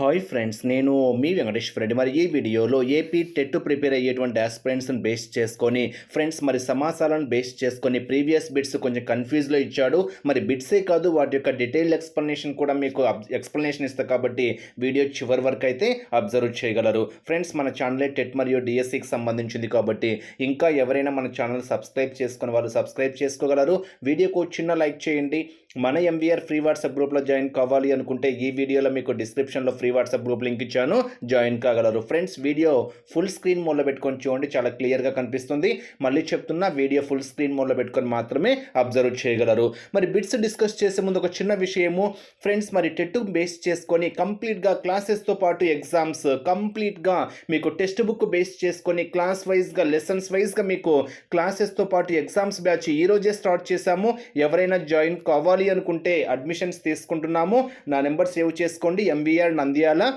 Hi friends నేను మీ వెంకటేశ్వర రెడ్డి మరి ఈ వీడియోలో ఏపీ టెట్ ప్రిపేర్ అయ్యేటువంటి ఆస్పిరెంట్స్ని బేస్ చేసుకొని ఫ్రెండ్స్ మరి సమాసాలను బేస్ చేసుకొని ప్రీవియస్ బిట్స్ కొంచెం కన్ఫ్యూజ్లో ఇచ్చాడు. మరి బిట్సే కాదు వాటి యొక్క డీటెయిల్డ్ ఎక్స్ప్లెనేషన్ కూడా మీకు ఎక్స్ప్లెనేషన్ ఇస్తా కాబట్టి వీడియో చివరి వరకు అయితే అబ్జర్వ్ చేయగలరు. ఫ్రెండ్స్ మన ఛానలే టెట్ మరియు డిఎస్సికి సంబంధించింది కాబట్టి ఇంకా ఎవరైనా మన ఛానల్ సబ్స్క్రైబ్ చేసుకుని వాళ్ళు సబ్స్క్రైబ్ చేసుకోగలరు. వీడియోకు చిన్న లైక్ చేయండి. మన ఎంవీఆర్ ఫ్రీ వాట్సాప్ గ్రూప్లో జాయిన్ కావాలి అనుకుంటే ఈ వీడియోలో మీకు డిస్క్రిప్షన్లో ఫ్రీ వాట్సాప్ గ్రూప్ లింక్ ఇచ్చాను. జాయిన్ కాగలరు. ఫ్రెండ్స్ వీడియో ఫుల్ స్క్రీన్ మోడ్లో పెట్టుకొని చూడండి. చాలా క్లియర్గా కనిపిస్తుంది. మళ్ళీ చెప్తున్నా వీడియో ఫుల్ స్క్రీన్ మోడ్లో పెట్టుకొని మాత్రమే అబ్జర్వ్ చేయగలరు. మరి బిట్స్ డిస్కస్ చేసే ముందు ఒక చిన్న విషయము. ఫ్రెండ్స్ మరి టెట్ బేస్ చేసుకొని కంప్లీట్గా క్లాసెస్తో పాటు ఎగ్జామ్స్ కంప్లీట్గా మీకు టెక్స్ట్ బుక్ బేస్ చేసుకొని క్లాస్ వైజ్గా లెసన్స్ వైజ్గా మీకు క్లాసెస్తో పాటు ఎగ్జామ్స్ బ్యాచ్ ఈ రోజే స్టార్ట్ చేశాము. ఎవరైనా జాయిన్ కావాలి అనుకుంటే అడ్మిషన్స్ తీసుకుంటున్నాము. నా నెంబర్ సేవ్ చేసుకోండి. MBR Nandyala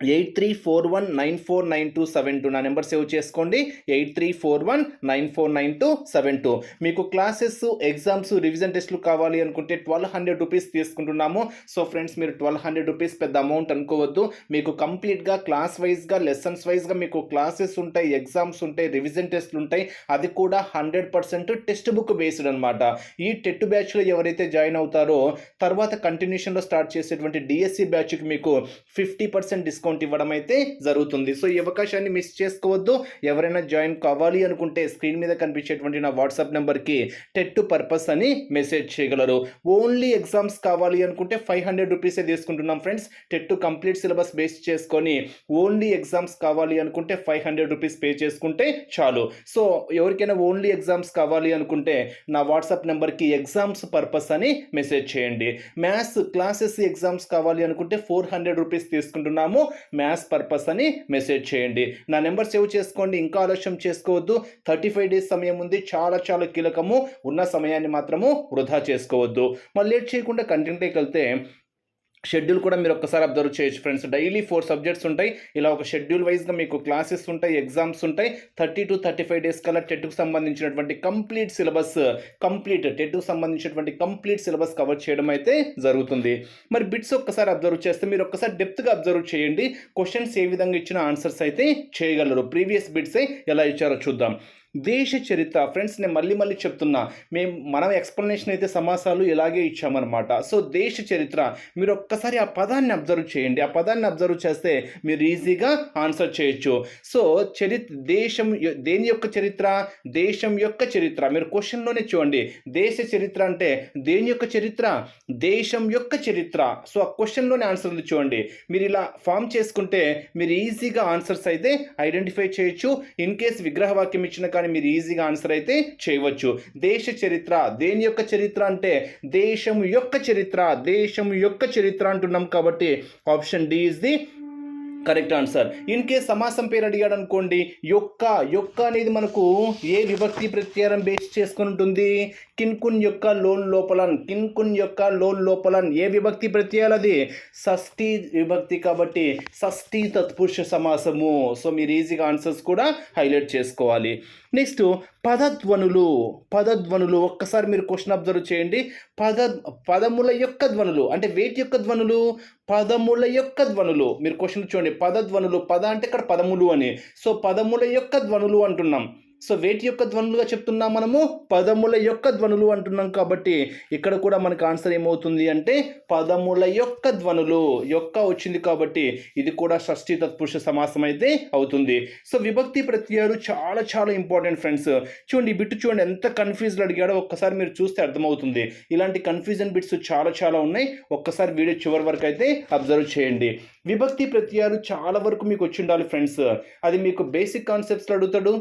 eight three four one nine four nine two seven two నా నెంబర్ సేవ్ చేసుకోండి. Eight three four one nine four nine two seven two. మీకు క్లాసెస్ ఎగ్జామ్స్ రివిజన్ టెస్ట్లు కావాలి అనుకుంటే ట్వెల్వ్ హండ్రెడ్ రూపీస్ తీసుకుంటున్నాము. So friends మీరు twelve hundred rupees పెద్ద amount అనుకోవద్దు. మీకు కంప్లీట్గా క్లాస్ వైజ్గా లెసన్స్ వైజ్గా మీకు క్లాసెస్ ఉంటాయి ఎగ్జామ్స్ ఉంటాయి రివిజన్ టెస్ట్లు ఉంటాయి. అది కూడా hundred percent text book based అనమాట ఈ టెట్ బ్యాచ్లో ఎవరైతే జాయిన్ అవుతారో తర్వాత కంటిన్యూషన్లో స్టార్ట్ చేసేటువంటి డిఎస్సి బ్యాచ్కి మీకు ఫిఫ్టీ పర్సెంట్ డిస్కౌంట్ ఇవ్వడం అయితే జరుగుతుంది. సో ఈ అవకాశాన్ని మిస్ చేసుకోవద్దు. ఎవరైనా జాయిన్ కావాలి అనుకుంటే స్క్రీన్ మీద కనిపించేటువంటి నా వాట్సాప్ నెంబర్కి టెట్ పర్పస్ అని మెసేజ్ చేయగలరు. ఓన్లీ ఎగ్జామ్స్ కావాలి అనుకుంటే ఫైవ్ హండ్రెడ్ రూపీసే తీసుకుంటున్నాం friends TET complete syllabus base చేసుకొని ఓన్లీ ఎగ్జామ్స్ కావాలి అనుకుంటే ఫైవ్ హండ్రెడ్ రూపీస్ పే చేసుకుంటే చాలు. సో ఎవరికైనా ఓన్లీ ఎగ్జామ్స్ కావాలి అనుకుంటే నా వాట్సాప్ నెంబర్కి ఎగ్జామ్స్ పర్పస్ అని మెసేజ్ చేయండి. మ్యాథ్స్ క్లాసెస్ ఎగ్జామ్స్ కావాలి అనుకుంటే ఫోర్ హండ్రెడ్ రూపీస్ తీసుకుంటున్నాము. మ్యాథ్స్ పర్పస్ అని మెసేజ్ చేయండి. నా నెంబర్ సేవ్ చేసుకోండి ఇంకా ఆలస్యం చేసుకోవద్దు. థర్టీ ఫైవ్ డేస్ సమయం ఉంది చాలా చాలా కీలకము. ఉన్న సమయాన్ని మాత్రము వృధా చేసుకోవద్దు. మళ్ళీ లేట్ చేయకుండా కంటెంట్కి వెళ్తే షెడ్యూల్ కూడా మీరు ఒక్కసారి అబ్జర్వ్ చేయొచ్చు ఫ్రెండ్స్. డైలీ ఫోర్ సబ్జెక్ట్స్ ఉంటాయి. ఇలా ఒక షెడ్యూల్ వైజ్గా మీకు క్లాసెస్ ఉంటాయి ఎగ్జామ్స్ ఉంటాయి. Thirty to thirty five days కల్లా టెట్కు సంబంధించినటువంటి కంప్లీట్ సిలబస్ కంప్లీట్ టెట్కు సంబంధించినటువంటి కంప్లీట్ సిలబస్ కవర్ చేయడం అయితే జరుగుతుంది. మరి బిట్స్ ఒక్కసారి అబ్జర్వ్ చేస్తే మీరు ఒక్కసారి డెప్త్గా అబ్జర్వ్ చేయండి. క్వశ్చన్స్ ఏ విధంగా ఇచ్చిన ఆన్సర్స్ అయితే చేయగలరు. ప్రీవియస్ బిట్సే ఎలా ఇచ్చారో చూద్దాం. దేశ చరిత్ర. ఫ్రెండ్స్ నేను మళ్ళీ మళ్ళీ చెప్తున్నా మేము మనం ఎక్స్ప్లెనేషన్ అయితే సమాసాలు ఇలాగే ఇచ్చామన్నమాట. సో దేశ చరిత్ర మీరు ఒక్కసారి ఆ పదాన్ని అబ్జర్వ్ చేయండి. ఆ పదాన్ని అబ్జర్వ్ చేస్తే మీరు ఈజీగా ఆన్సర్ చేయొచ్చు. సో చరిత్ర దేశం దేని యొక్క చరిత్ర? దేశం యొక్క చరిత్ర. మీరు క్వశ్చన్లోనే చూడండి. దేశ చరిత్ర అంటే దేని యొక్క చరిత్ర? దేశం యొక్క చరిత్ర. సో ఆ క్వశ్చన్లోనే ఆన్సర్ ఉంది చూడండి. మీరు ఇలా ఫామ్ చేసుకుంటే మీరు ఈజీగా ఆన్సర్స్ అయితే ఐడెంటిఫై చేయొచ్చు. ఇన్ కేస్ విగ్రహవాక్యం ఇచ్చిన కానీ మీరు ఈజీగా ఆన్సర్ అయితే చేయవచ్చు. దేశ చరిత్ర. దేని యొక్క చరిత్ర అంటే దేశం యొక్క చరిత్ర. దేశం యొక్క చరిత్ర అంటున్నాం కాబట్టి option D is the correct answer. In case సమాసం పేరు అడిగాడు అనుకోండి యొక్క యొక్క అనేది మనకు ఏ విభక్తి ప్రత్యయం బేస్ చేసుకుని ఉంటుంది? కిన్కున్ యొక్క లోన్ లోపలన్. కిన్కున్ యొక్క లోన్ లోపలన్. ఏ విభక్తి ప్రత్యయాలు అది? షష్ఠి విభక్తి కాబట్టి షష్ఠి తత్పురుష సమాసము. సో మీరు ఈజీగా ఆన్సర్స్ కూడా హైలైట్ చేసుకోవాలి. నెక్స్ట్ పదధ్వనులు. పదధ్వనులు ఒక్కసారి మీరు క్వశ్చన్ అబ్జర్వ్ చేయండి. పద పదముల యొక్క ధ్వనులు అంటే వేటి యొక్క ధ్వనులు? పదముల యొక్క ధ్వనులు. మీరు క్వశ్చన్ చూడండి. పదధ్వనులు పద అంటే ఇక్కడ పదములు అని. సో పదముల యొక్క ధ్వనులు అంటున్నాం. సో వేటి యొక్క ధ్వనులుగా చెప్తున్నాం మనము? పదముల యొక్క ధ్వనులు అంటున్నాం కాబట్టి ఇక్కడ కూడా మనకు ఆన్సర్ ఏమవుతుంది అంటే పదముల యొక్క ధ్వనులు యొక్క వచ్చింది కాబట్టి ఇది కూడా షష్ఠి తత్పురుష సమాసం అయితే అవుతుంది. సో విభక్తి ప్రత్యయాలు చాలా చాలా ఇంపార్టెంట్ ఫ్రెండ్స్ చూడండి ఈ బిట్ చూడండి ఎంత కన్ఫ్యూజ్లో అడిగాడో ఒక్కసారి మీరు చూస్తే అర్థమవుతుంది. ఇలాంటి కన్ఫ్యూజన్ బిట్స్ చాలా చాలా ఉన్నాయి. ఒక్కసారి వీడియో చివరి వరకు అయితే అబ్జర్వ్ చేయండి. విభక్తి ప్రత్యయాలు చాలా వరకు మీకు వచ్చి ఉండాలి ఫ్రెండ్స్ అది మీకు బేసిక్ కాన్సెప్ట్స్లో అడుగుతాడు.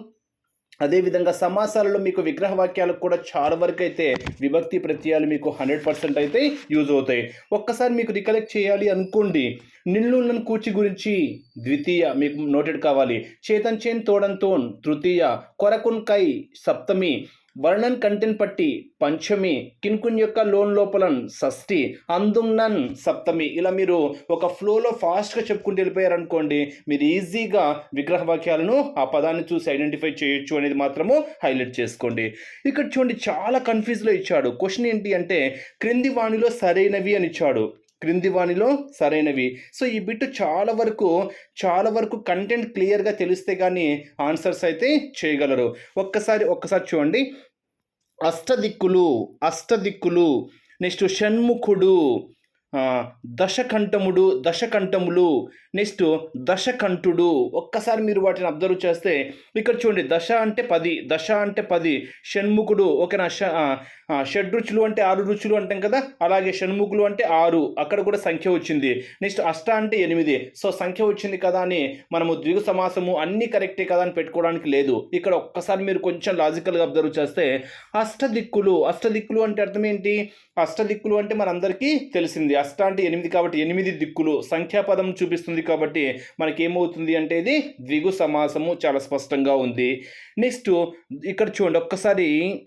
అదేవిధంగా సమాసాలలో మీకు విగ్రహ వాక్యాలకు కూడా చాలా వరకు అయితే విభక్తి ప్రత్యయాలు మీకు హండ్రెడ్ పర్సెంట్ అయితే యూజ్ అవుతాయి. ఒక్కసారి మీకు రికలెక్ట్ చేయాలి అనుకోండి. నిల్లున్నన్ కూచి గురించి ద్వితీయ మీకు నోటెడ్ కావాలి. చేతన్ చేన్ తోడంతోన్ తృతీయ కొరకున్ కై సప్తమి వర్ణన్ కంటెన్ పట్టి పంచమి కిన్కున్ యొక్క లోన్ లోపలన్ షష్ఠి అందున్నన్ సప్తమి. ఇలా మీరు ఒక ఫ్లోలో ఫాస్ట్గా చెప్పుకుంటూ వెళ్ళిపోయారనుకోండి మీరు ఈజీగా విగ్రహ వాక్యాలను ఆ పదాన్ని చూసి ఐడెంటిఫై చేయొచ్చు అనేది మాత్రము హైలైట్ చేసుకోండి. ఇక్కడ చూడండి చాలా కన్ఫ్యూజ్లో ఇచ్చాడు. క్వశ్చన్ ఏంటి అంటే క్రింది వాణిలో సరైనవి అని ఇచ్చాడు. క్రింది వాణిలో సరైనవి. సో ఈ బిట్ చాలా వరకు చాలా వరకు కంటెంట్ క్లియర్గా తెలిస్తే కానీ ఆన్సర్స్ అయితే చేయగలరు. ఒక్కసారి ఒక్కసారి చూడండి. అష్టదిక్కులు అష్టదిక్కులు నెక్స్ట్ షణ్ముఖుడు దశకంఠముడు దశకంఠములు నెక్స్ట్ దశకంఠుడు. ఒక్కసారి మీరు వాటిని అబ్జర్వ్ చేస్తే ఇక్కడ చూడండి దశ అంటే పది దశ అంటే పది షణ్ముఖుడు ఓకేనా? ష షడ్ రుచులు షడ్రుచులు అంటే ఆరు రుచులు అంటాం కదా? అలాగే షణ్ముఖులు అంటే ఆరు. అక్కడ కూడా సంఖ్య వచ్చింది. నెక్స్ట్ అష్ట అంటే ఎనిమిది. సో సంఖ్య వచ్చింది కదా అని మనము ద్విగు సమాసము అన్నీ కరెక్టే కదా అని పెట్టుకోవడానికి లేదు. ఇక్కడ ఒక్కసారి మీరు కొంచెం లాజికల్గా అబ్జర్వ్ చేస్తే అష్టదిక్కులు అష్టదిక్కులు అంటే అర్థం ఏంటి? అష్టదిక్కులు అంటే మనందరికీ తెలిసింది. అష్ట అంటే ఎనిమిది కాబట్టి ఎనిమిది దిక్కులు. సంఖ్యాపదం చూపిస్తుంది కాబట్టి మనకి ఏమవుతుంది అంటే ఇది ద్విగు సమాసము. చాలా స్పష్టంగా ఉంది. నెక్స్ట్ ఇక్కడ చూడండి. ఒక్కసారి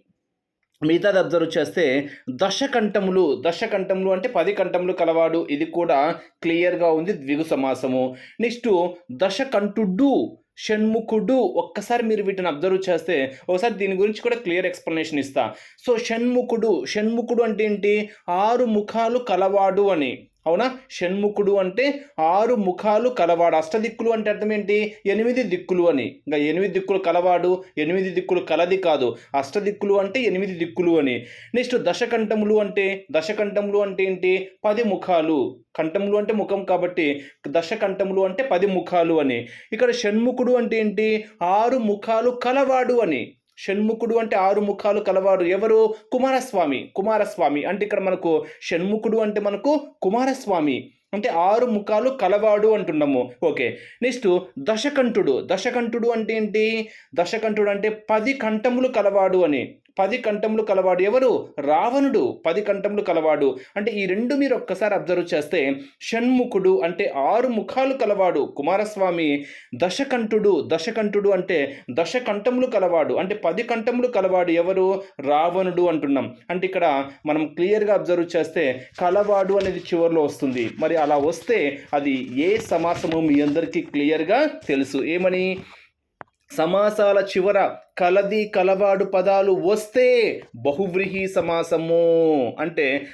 మిగతాది అబ్జర్వ్ చేస్తే దశకంఠములు దశకంఠములు అంటే పది కంఠములు కలవాడు. ఇది కూడా క్లియర్గా ఉంది. ద్విగు సమాసము. నెక్స్ట్ దశకంఠుడు షణ్ముఖుడు ఒక్కసారి మీరు వీటిని అబ్జర్వ్ చేస్తే ఒకసారి దీని గురించి కూడా క్లియర్ ఎక్స్ప్లెనేషన్ ఇస్తా. సో షణ్ముఖుడు షణ్ముఖుడు అంటే ఏంటి? ఆరు ముఖాలు కలవాడు అని. అవునా? షణ్ముఖుడు అంటే ఆరు ముఖాలు కలవాడు. అష్టదిక్కులు అంటే అర్థం ఏంటి? ఎనిమిది దిక్కులు అని. ఇంకా ఎనిమిది దిక్కులు కలవాడు ఎనిమిది దిక్కులు కలది కాదు. అష్టదిక్కులు అంటే ఎనిమిది దిక్కులు అని. నెక్స్ట్ దశకంఠములు అంటే దశకంఠములు అంటే ఏంటి? పది ముఖాలు. కంఠములు అంటే ముఖం కాబట్టి దశకంఠములు అంటే పది ముఖాలు అని. ఇక్కడ షణ్ముఖుడు అంటే ఏంటి? ఆరు ముఖాలు కలవాడు అని. షణ్ముఖుడు అంటే ఆరు ముఖాలు కలవాడు ఎవరు? కుమారస్వామి. కుమారస్వామి అంటే ఇక్కడ మనకు షణ్ముఖుడు అంటే మనకు కుమారస్వామి. అంటే ఆరు ముఖాలు కలవాడు అంటున్నాము. ఓకే. నెక్స్ట్ దశకంఠుడు. దశకంఠుడు అంటే ఏంటి? దశకంఠుడు అంటే పది కంఠములు కలవాడు అని. పది కంఠములు కలవాడు ఎవరు? రావణుడు పది కంఠములు కలవాడు. అంటే ఈ రెండు మీరు ఒక్కసారి అబ్జర్వ్ చేస్తే షణ్ముఖుడు అంటే ఆరు ముఖాలు కలవాడు. కుమారస్వామి దశకంఠుడు దశకంఠుడు అంటే దశకంఠములు కలవాడు. అంటే పది కంఠములు కలవాడు ఎవరు? రావణుడు అంటున్నాం. అంటే ఇక్కడ మనం క్లియర్గా అబ్జర్వ్ చేస్తే కలవాడు అనేది చివరిలో వస్తుంది. మరి అలా వస్తే అది ఏ సమాసము మీ అందరికీ క్లియర్గా తెలుసు. ఏమని? సమాసాల చివర కలది కలవాడు పదాలు వస్తే బహువ్రీహి సమాసము అంటే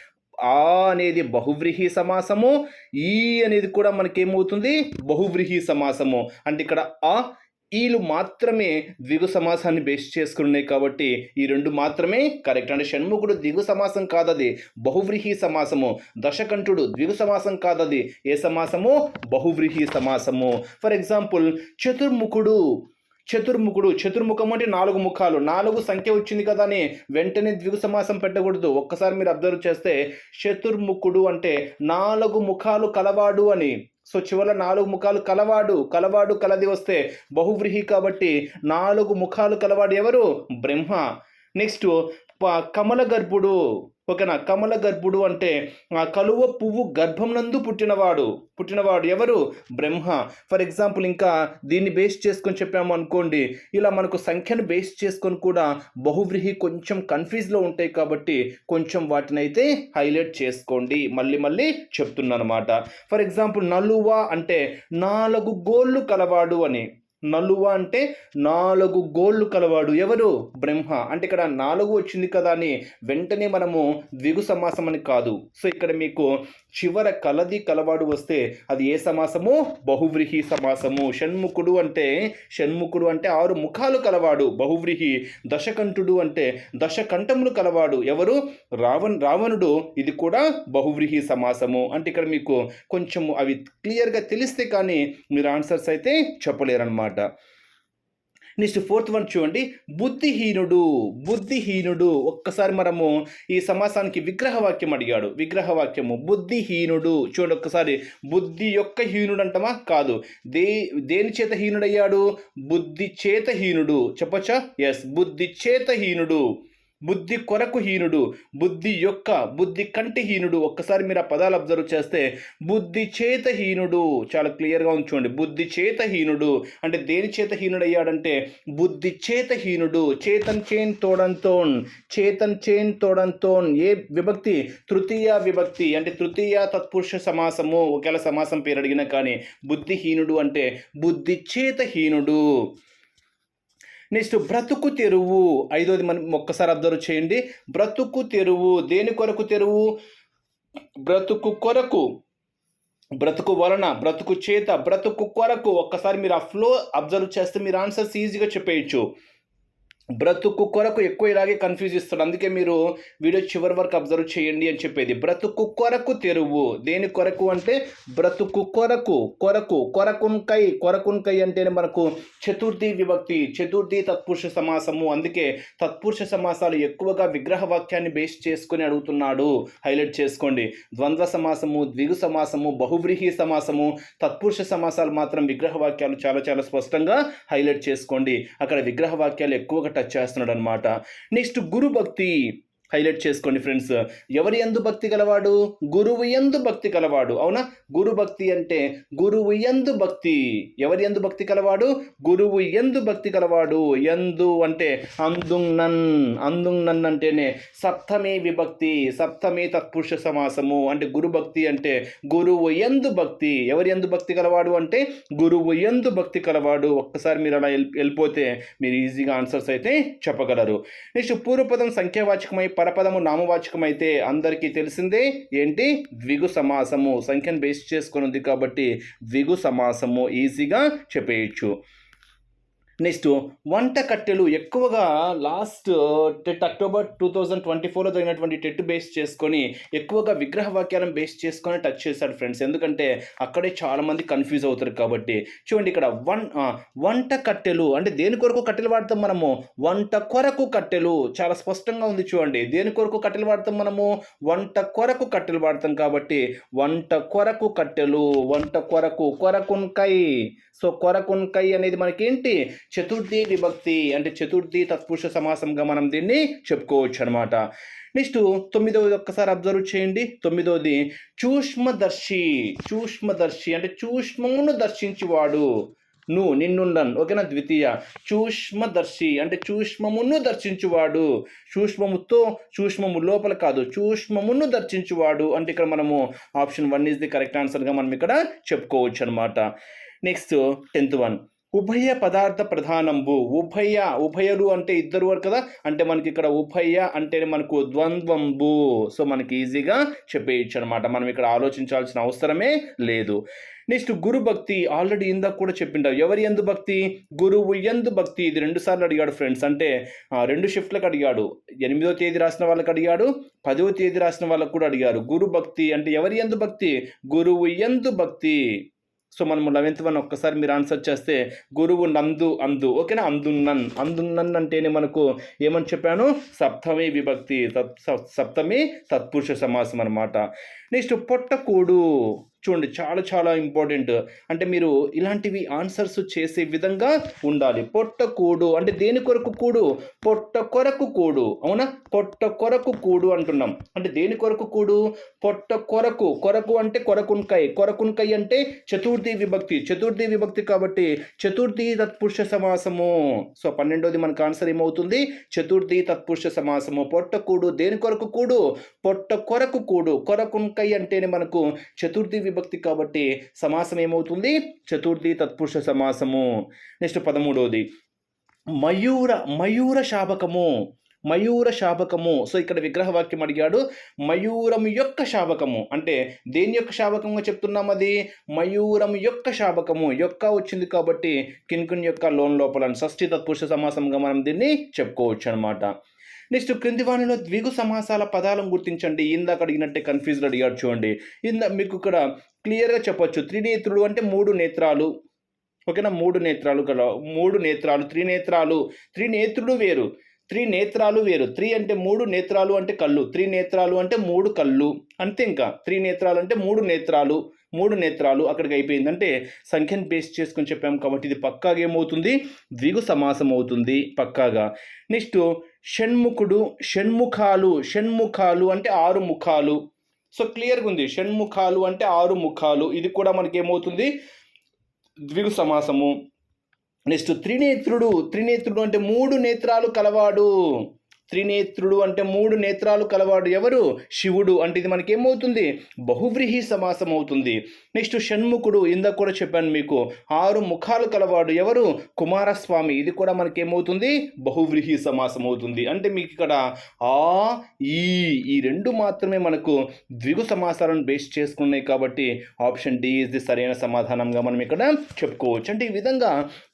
ఆ అనేది బహువ్రీహి సమాసము ఈ అనేది కూడా మనకేమవుతుంది? బహువ్రీహి సమాసము. అంటే ఇక్కడ ఆ ఈలు మాత్రమే ద్విగు సమాసాన్ని బేస్ చేసుకుని ఉన్నాయి కాబట్టి ఈ రెండు మాత్రమే కరెక్ట్. అంటే షణ్ముఖుడు ద్విగు సమాసం కాదది బహువ్రీహి సమాసము. దశకంఠుడు ద్విగు సమాసం కాదది ఏ సమాసము? బహువ్రీహి సమాసము. For example చతుర్ముఖుడు చతుర్ముఖుడు. చతుర్ముఖం అంటే నాలుగు ముఖాలు. నాలుగు సంఖ్య వచ్చింది కదా అని వెంటనే ద్విగు సమాసం పెట్టకూడదు. ఒక్కసారి మీరు అబ్జర్వ్ చేస్తే చతుర్ముఖుడు అంటే నాలుగు ముఖాలు కలవాడు అని. సో చివరి నాలుగు ముఖాలు కలవాడు. కలవాడు కలది వస్తే బహువ్రీహి కాబట్టి నాలుగు ముఖాలు కలవాడు ఎవరు? బ్రహ్మ. నెక్స్ట్ ప- కమల గర్భుడు ఓకేనా? కమల గర్భుడు అంటే ఆ కలువ పువ్వు గర్భం నందు పుట్టినవాడు. పుట్టినవాడు ఎవరు? బ్రహ్మ. ఫర్ ఎగ్జాంపుల్ ఇంకా దీన్ని బేస్ చేసుకొని చెప్పాము అనుకోండి ఇలా మనకు సంఖ్యను బేస్ చేసుకొని కూడా బహువ్రీహి కొంచెం కన్ఫ్యూజ్లో ఉంటాయి కాబట్టి కొంచెం వాటిని అయితే హైలైట్ చేసుకోండి. మళ్ళీ మళ్ళీ చెప్తున్నాను అనమాట ఫర్ ఎగ్జాంపుల్ నలువ అంటే నాలుగు గోళ్ళు కలవాడు అని. నలువ అంటే నాలుగు గోళ్ళు కలవాడు ఎవరు? బ్రహ్మ. అంటే ఇక్కడ నాలుగు వచ్చింది కదా అని వెంటనే మనము ద్విగు సమాసం అని కాదు. సో ఇక్కడ మీకు చివర కలది కలవాడు వస్తే అది ఏ సమాసము? బహువ్రీహి సమాసము. షణ్ముఖుడు అంటే షణ్ముఖుడు అంటే ఆరు ముఖాలు కలవాడు. బహువ్రీహి దశకంఠుడు అంటే దశకంఠములు కలవాడు. ఎవరు? రావణ్ రావణుడు. ఇది కూడా బహువ్రీహి సమాసము. అంటే ఇక్కడ మీకు కొంచెం అవి క్లియర్గా తెలిస్తే కానీ మీరు ఆన్సర్స్ అయితే చెప్పలేరన్నమాట. నెక్స్ట్ ఫోర్త్ వన్ చూడండి. బుద్ధిహీనుడు బుద్ధిహీనుడు. ఒక్కసారి మనము ఈ సమాసానికి విగ్రహవాక్యం అడిగాడు. విగ్రహవాక్యము బుద్ధిహీనుడు. చూడండి ఒక్కసారి. బుద్ధి యొక్క హీనుడు అంటమా కాదు. దే దేని చేత హీనుడయ్యాడు? బుద్ధి చేత హీనుడు. చెప్పొచ్చా? ఎస్ బుద్ధి చేత హీనుడు. బుద్ధి కొరకు హీనుడు బుద్ధి యొక్క బుద్ధి కంటి హీనుడు. ఒక్కసారి మీరు ఆ పదాలు అబ్జర్వ్ చేస్తే బుద్ధి చేత హీనుడు. చాలా క్లియర్గా ఉంచుకోండి బుద్ధి చేత హీనుడు. అంటే దేని చేత హీనుడు అయ్యాడంటే బుద్ధి చేత హీనుడు. చేతన్ చేన్ తోడంతోన్ చేతన్ చేన్ తోడంతోన్ ఏ విభక్తి? తృతీయ విభక్తి. అంటే తృతీయ తత్పురుష సమాసము. ఒకవేళ సమాసం పేరు అడిగినా కానీ బుద్ధిహీనుడు అంటే బుద్ధి చేత హీనుడు. నెక్స్ట్ బ్రతుకు తెరువు. ఐదోది మనం ఒక్కసారి అబ్జర్వ్ చేయండి. బ్రతుకు తెరువు. దేని కొరకు తెరువు? బ్రతుకు కొరకు. బ్రతుకు వలన బ్రతుకు చేత బ్రతుకు కొరకు. ఒక్కసారి మీరు ఆ ఫ్లో అబ్జర్వ్ చేస్తే మీరు ఆన్సర్స్ ఈజీగా చెప్పేయచ్చు. బ్రతుకు కొరకు ఎక్కువ ఇలాగే కన్ఫ్యూజ్ ఇస్తాడు అందుకే మీరు వీడియో చివరి వరకు అబ్జర్వ్ చేయండి అని చెప్పేది. బ్రతుకు కొరకు తెరువు. దేని కొరకు అంటే బ్రతుకు కొరకు కొరకు కొరకున్కై కొరకున్కై అంటేనే మనకు చతుర్థి విభక్తి చతుర్థి తత్పురుష సమాసము. అందుకే తత్పురుష సమాసాలు ఎక్కువగా విగ్రహ వాక్యాన్ని బేస్ చేసుకుని అడుగుతున్నాడు. హైలైట్ చేసుకోండి. ద్వంద్వ సమాసము ద్విగు సమాసము బహువ్రీహి సమాసము తత్పురుష సమాసాలు మాత్రం విగ్రహ వాక్యాలు చాలా చాలా స్పష్టంగా హైలైట్ చేసుకోండి. అక్కడ విగ్రహ వాక్యాలు ఎక్కువగా టచ్ చేస్తున్నాడు అనమాట నెక్స్ట్ గురు భక్తి హైలైట్ చేసుకోండి ఫ్రెండ్స్. ఎవరి ఎందు భక్తి గలవాడు? గురువు ఎందు భక్తి కలవాడు. అవునా? గురు భక్తి అంటే గురువు ఎందు భక్తి. ఎవరి ఎందు భక్తి కలవాడు? గురువు ఎందు భక్తి కలవాడు. ఎందు అంటే అందుంగ్నన్ అందుంగ్నన్ అంటేనే సప్తమే విభక్తి సప్తమే తత్పురుష సమాసము. అంటే గురు భక్తి అంటే గురువు ఎందు భక్తి. ఎవరి ఎందు భక్తి కలవాడు అంటే గురువు ఎందు భక్తి కలవాడు. ఒక్కసారి మీరు అలా వెళ్ళి- వెళ్ళిపోతే మీరు ఈజీగా ఆన్సర్స్ అయితే చెప్పగలరు. నెక్స్ట్ పూర్వపదం సంఖ్యావాచకమై పరపదము నామవాచకమైతే అందరికీ తెలిసిందే. ఏంటి? ద్విగు సమాసము. సంఖ్యను బేస్ చేసుకొని ఉంది కాబట్టి ద్విగు సమాసము ఈజీగా చెప్పేయచ్చు. నెక్స్ట్ వంట కట్టెలు ఎక్కువగా last TET October two thousand twenty ఫోర్లో జరిగినటువంటి టెట్ బేస్ చేసుకొని ఎక్కువగా విగ్రహ వాక్యాలను బేస్ చేసుకొని టచ్ చేశాడు ఫ్రెండ్స్. ఎందుకంటే అక్కడే చాలామంది కన్ఫ్యూజ్ అవుతారు కాబట్టి. చూడండి ఇక్కడ వన్ వంట కట్టెలు అంటే దేని కొరకు కట్టెలు వాడతాం మనము? వంట కొరకు కట్టెలు. చాలా స్పష్టంగా ఉంది చూడండి. దేని కొరకు కట్టెలు వాడతాం మనము? వంట కొరకు కట్టెలు వాడతాం కాబట్టి వంట కొరకు కట్టెలు వంట కొరకు కొరకున్కై సో కొరకున్కై అనేది మనకి ఏంటి చతుర్థి విభక్తి అంటే చతుర్థి తత్పురుష సమాసంగా మనం దీన్ని చెప్పుకోవచ్చు అనమాట నెక్స్ట్ తొమ్మిదవది ఒక్కసారి అబ్జర్వ్ చేయండి. తొమ్మిదవది చూష్మదర్శి చూష్మదర్శి అంటే చూష్మమును దర్శించువాడు. నువ్వు నిన్నుండన్. ఓకేనా? ద్వితీయ. చూష్మదర్శి అంటే చూష్మమును దర్శించువాడు. సూక్ష్మముతో సూక్ష్మము లోపల కాదు చూష్మమును దర్శించువాడు అంటే ఇక్కడ మనము option one is the correct ఆన్సర్గా మనం ఇక్కడ చెప్పుకోవచ్చు అనమాట నెక్స్ట్ టెన్త్ వన్. ఉభయ పదార్థ ప్రధానంబు. ఉభయ ఉభయలు అంటే ఇద్దరు వారు కదా? అంటే మనకి ఇక్కడ ఉభయ అంటే మనకు ద్వంద్వంబు. సో మనకి ఈజీగా చెప్పేయచ్చు అనమాట మనం ఇక్కడ ఆలోచించాల్సిన అవసరమే లేదు. నెక్స్ట్ గురు భక్తి ఆల్రెడీ ఇందాక కూడా చెప్పింటావు. ఎవరి ఎందు భక్తి? గురువు ఎందు భక్తి? ఇది రెండు సార్లు అడిగాడు ఫ్రెండ్స్. అంటే రెండు షిఫ్ట్లకు అడిగాడు. ఎనిమిదో తేదీ రాసిన వాళ్ళకి అడిగాడు. పదో తేదీ రాసిన వాళ్ళకు కూడా అడిగారు. గురు భక్తి అంటే ఎవరి ఎందు భక్తి? గురువు ఎందు భక్తి. సో మనము లెవెన్త్ వన్ ఒక్కసారి మీరు ఆన్సర్ చేస్తే గురువు నందు అందు ఓకేనా? అందున్నన్ అందున్నన్ అంటేనే మనకు ఏమని చెప్పాను? సప్తమి విభక్తి తత్ సప్- సప్తమి తత్పురుష సమాసం అనమాట నెక్స్ట్ పొట్టకూడు. చూడండి చాలా చాలా ఇంపార్టెంట్ అంటే మీరు ఇలాంటివి ఆన్సర్స్ చేసే విధంగా ఉండాలి. పొట్ట కూడు అంటే దేని కొరకు కూడు? పొట్ట కొరకు కూడు. అవునా? పొట్ట కొరకు కూడు అంటున్నాం. అంటే దేని కొరకు కూడు? పొట్ట కొరకు. కొరకు అంటే కొరకున్కై కొరకున్కై అంటే చతుర్థి విభక్తి. చతుర్థి విభక్తి కాబట్టి చతుర్థి తత్పురుష సమాసము. సో పన్నెండోది మనకు ఆన్సర్ ఏమవుతుంది? చతుర్థి తత్పురుష సమాసము. పొట్ట కూడు దేని కొరకు కూడు? పొట్ట కొరకు కూడు. కొరకున్కై అంటేనే మనకు చతుర్థి విభక్తి కాబట్టి సమాసం ఏమవుతుంది? చతుర్థి తత్పురుష సమాసము. నెక్స్ట్ పదమూడవది మయూర మయూర శాపకము. మయూర శాపకము. సో ఇక్కడ విగ్రహవాక్యం అడిగాడు. మయూరం యొక్క శాపకము. అంటే దేని యొక్క శాపకంగా చెప్తున్నాం అది? మయూరం యొక్క శాపకము. యొక్క వచ్చింది కాబట్టి కిన్కున్ యొక్క లోన్ లోపల షష్ఠి తత్పురుష సమాసంగా మనం దీన్ని చెప్పుకోవచ్చు అనమాట నెక్స్ట్ క్రింది వాణిలో ద్విగు సమాసాల పదాలను గుర్తించండి. ఇందాక అడిగినట్టే కన్ఫ్యూజ్డ్ అడిగాడు చూడండి. ఇందా మీకు ఇక్కడ క్లియర్గా చెప్పొచ్చు. త్రినేత్రుడు అంటే మూడు నేత్రాలు. ఓకేనా? మూడు నేత్రాలు గల మూడు నేత్రాలు త్రినేత్రాలు. త్రినేత్రుడు వేరు. త్రినేత్రాలు వేరు. త్రి అంటే మూడు నేత్రాలు అంటే కళ్ళు. త్రినేత్రాలు అంటే మూడు కళ్ళు. అంతే ఇంకా. త్రినేత్రాలు అంటే మూడు నేత్రాలు. మూడు నేత్రాలు అక్కడికి అయిపోయింది. అంటే సంఖ్యను బేస్ చేసుకొని చెప్పాము కాబట్టి ఇది పక్కాగా ఏమవుతుంది? ద్విగు సమాసం అవుతుంది పక్కాగా. నెక్స్ట్ షణ్ముఖుడు షణ్ముఖాలు షణ్ముఖాలు అంటే ఆరు ముఖాలు. సో క్లియర్గా ఉంది. షణ్ముఖాలు అంటే ఆరు ముఖాలు. ఇది కూడా మనకి ఏమవుతుంది ద్విగు సమాసము. నెక్స్ట్ త్రినేత్రుడు. త్రినేత్రుడు అంటే మూడు నేత్రాలు కలవాడు. త్రినేత్రుడు అంటే మూడు నేత్రాలు కలవాడు ఎవరు? శివుడు. అంటే ఇది మనకి ఏమవుతుంది బహువ్రీహి సమాసం అవుతుంది నెక్స్ట్ షణ్ముఖుడు ఇందాక కూడా చెప్పాను మీకు ఆరు ముఖాలు కలవాడు ఎవరు? కుమారస్వామి. ఇది కూడా మనకి ఏమవుతుంది బహువ్రీహి సమాసం అవుతుంది అంటే మీకు ఇక్కడ ఆ ఈ ఈ రెండు మాత్రమే మనకు ద్విగు సమాసాలను బేస్ చేసుకున్నాయి కాబట్టి ఆప్షన్ డి ఇస్ ది సరైన సమాధానంగా మనం ఇక్కడ చెప్పుకోవచ్చు. అంటే ఈ విధంగా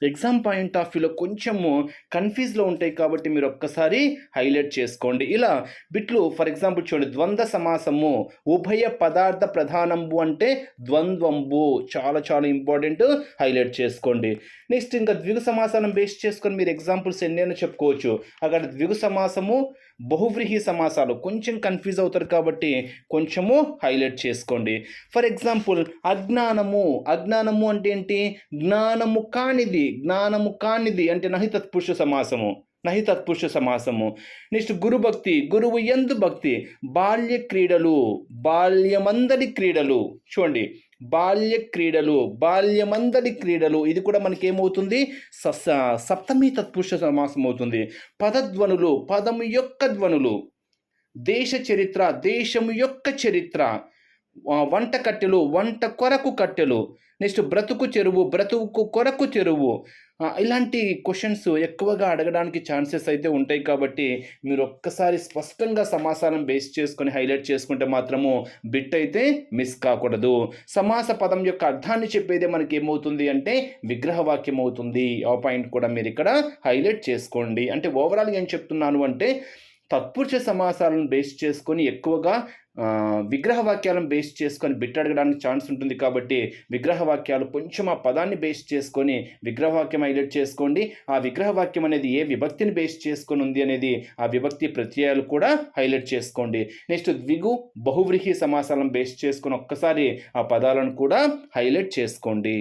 ఎగ్జామ్ పాయింట్ ఆఫ్ వ్యూలో కొంచెము కన్ఫ్యూజ్లో ఉంటాయి కాబట్టి మీరు ఒక్కసారి హైలైట్ చేసుకోండి. ఇలా బిట్లు ఫర్ ఎగ్జాంపుల్ చూడండి ద్వంద్వ సమాసము ఉభయ పదార్థ ప్రధానంబు అంటే ద్వంద్వంబు. చాలా చాలా ఇంపార్టెంట్ హైలైట్ చేసుకోండి. నెక్స్ట్ ఇంకా ద్విగు సమాసానం బేస్ చేసుకొని మీరు ఎగ్జాంపుల్స్ ఎన్నైనా చెప్పుకోవచ్చు. అక్కడ ద్విగు సమాసము బహువ్రీహి సమాసాలు కొంచెం కన్ఫ్యూజ్ అవుతారు కాబట్టి కొంచెము హైలైట్ చేసుకోండి. ఫర్ ఎగ్జాంపుల్ అజ్ఞానము. అజ్ఞానము అంటే ఏంటి? జ్ఞానము కానిది జ్ఞానము కానిది అంటే నహి తత్పురుష సమాసము. నహి తత్పురుష సమాసము నెక్స్ట్ గురుభక్తి గురువు ఎందు భక్తి బాల్య క్రీడలు బాల్యమందరి క్రీడలు. చూడండి బాల్య క్రీడలు బాల్యమందరి క్రీడలు ఇది కూడా మనకి ఏమవుతుంది సస సప్తమి తత్పురుష సమాసం అవుతుంది పదధ్వనులు పదము యొక్క ధ్వనులు. దేశ చరిత్ర దేశము యొక్క చరిత్ర. వంట కట్టెలు వంట కొరకు కట్టెలు నెక్స్ట్ బ్రతుకు చెరువు బ్రతుకు కొరకు చెరువు. ఇలాంటి క్వశ్చన్స్ ఎక్కువగా అడగడానికి ఛాన్సెస్ అయితే ఉంటాయి కాబట్టి మీరు ఒక్కసారి స్పష్టంగా సమాసారం బేస్ చేసుకొని హైలైట్ చేసుకుంటే మాత్రము బిట్ అయితే మిస్ కాకూడదు. సమాస పదం యొక్క అర్థాన్ని చెప్పేదే మనకి ఏమవుతుంది అంటే విగ్రహవాక్యం అవుతుంది. ఆ పాయింట్ కూడా మీరు ఇక్కడ హైలైట్ చేసుకోండి. అంటే ఓవరాల్గా ఏం చెప్తున్నాను అంటే తత్పురుష సమాసాలను బేస్ చేసుకొని ఎక్కువగా విగ్రహ వాక్యాలను బేస్ చేసుకొని బిట్ అడగడానికి ఛాన్స్ ఉంటుంది కాబట్టి విగ్రహ వాక్యాలు కొంచెం ఆ పదాన్ని బేస్ చేసుకొని విగ్రహవాక్యం హైలైట్ చేసుకోండి. ఆ విగ్రహ వాక్యం అనేది ఏ విభక్తిని బేస్ చేసుకొని ఉంది అనేది ఆ విభక్తి ప్రత్యయాలు కూడా హైలైట్ చేసుకోండి. నెక్స్ట్ ద్విగు బహువ్రీహి సమాసాలను బేస్ చేసుకొని ఒక్కసారి ఆ పదాలను కూడా హైలైట్ చేసుకోండి.